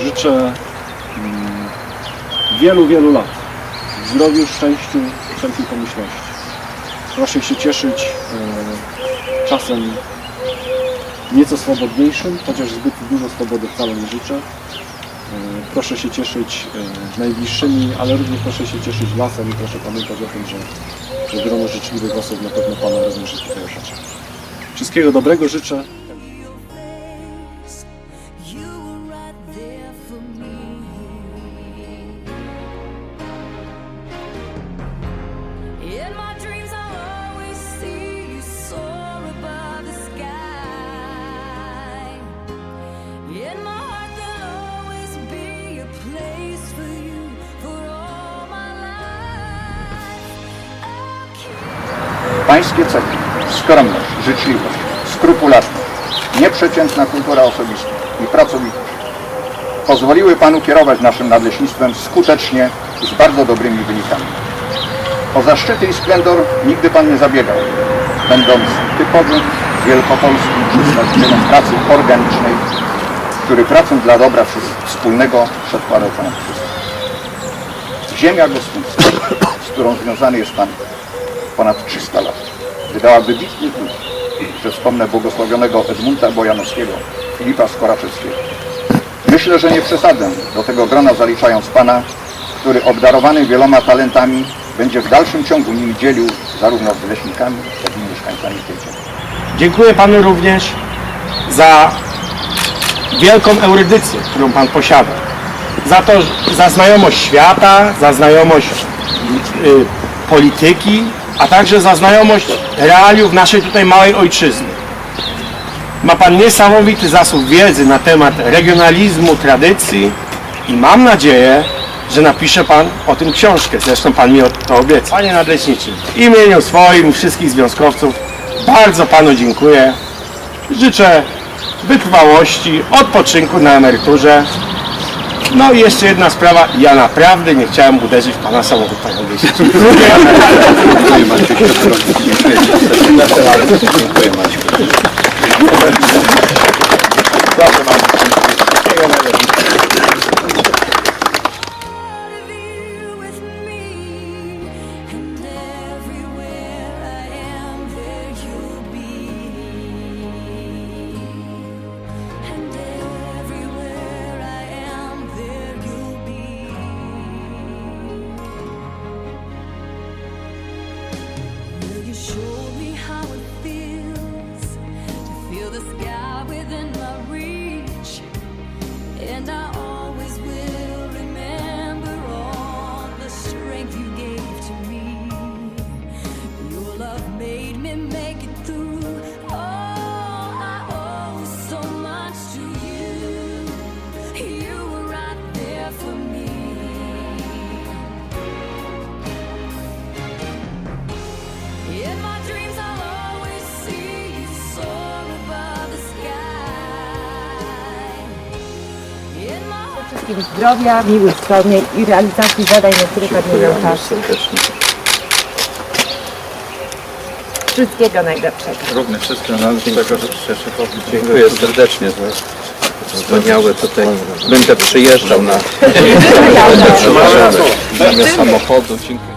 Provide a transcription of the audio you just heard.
życzę mm, wielu, wielu lat zdrowiu, szczęściu, wszelkiej pomyślności. Proszę się cieszyć e, czasem nieco swobodniejszym, chociaż zbyt dużo swobody wcale nie życzę. E, Proszę się cieszyć e, najbliższymi, ale również proszę się cieszyć lasem i proszę pamiętać o tym, że, że grono życzliwych osób na pewno Pana również tutaj. Wszystkiego dobrego życzę. Pańskie cechy, skromność, życzliwość, skrupulatność, nieprzeciętna kultura osobista i pracowitość pozwoliły Panu kierować naszym nadleśnictwem skutecznie z bardzo dobrymi wynikami. O zaszczyty i splendor nigdy Pan nie zabiegał, będąc typowym wielkopolskim przedstawicielem pracy organicznej, który pracą dla dobra wspólnego przedkładał ponad wszystko. Ziemia gostyńska, z którą związany jest Pan ponad 300 lat. Wydała wybitnych ludzi, że wspomnę błogosławionego Edmunda Bojanowskiego, Filipa Skoraczewskiego. Myślę, że nie przesadę do tego grona zaliczając Pana, który obdarowany wieloma talentami będzie w dalszym ciągu nimi dzielił zarówno z leśnikami, jak i mieszkańcami tej ziemi. Dziękuję Panu również za wielką erudycję, którą Pan posiada. Za to, za znajomość świata, za znajomość y, polityki, a także za znajomość realiów naszej tutaj małej ojczyzny. Ma Pan niesamowity zasób wiedzy na temat regionalizmu, tradycji i mam nadzieję, że napisze Pan o tym książkę. Zresztą Pan mi to obiecał. Panie Nadleśniczy, w imieniu swoim i wszystkich związkowców bardzo Panu dziękuję. Życzę wytrwałości, odpoczynku na emeryturze. No i jeszcze jedna sprawa, ja naprawdę nie chciałem uderzyć w Pana samochód, Panie Nadleśniczy. part the sky within my reach? And I Wszystkim zdrowia, miłych wspomnień i realizacji zadań, na miał czas. Wszystkiego najlepszego. Również wszystkiego najlepszego życzę szefowi. Dziękuję serdecznie za wspaniałe tutaj. Będę przyjeżdżał na będę przyjeżdżał na samochodu. Dziękuję.